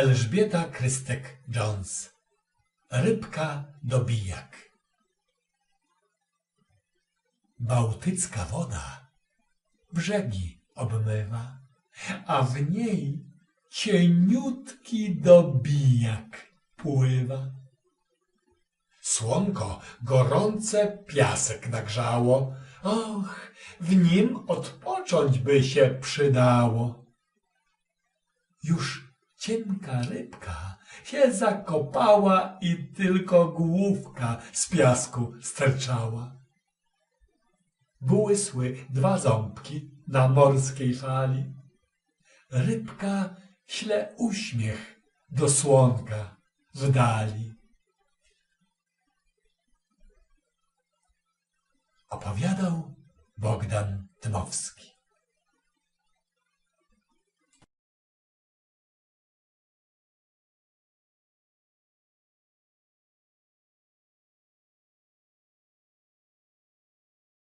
Elżbieta Krystek-Jones Rybka dobijak Bałtycka woda brzegi obmywa, a w niej cieniutki dobijak pływa. Słonko gorące piasek nagrzało, och, w nim odpocząć by się przydało. Już cienka rybka się zakopała i tylko główka z piasku sterczała. Błysły dwa ząbki na morskiej fali. Rybka śle uśmiech do słonka w dali. Opowiadał Bogdan Dmowski.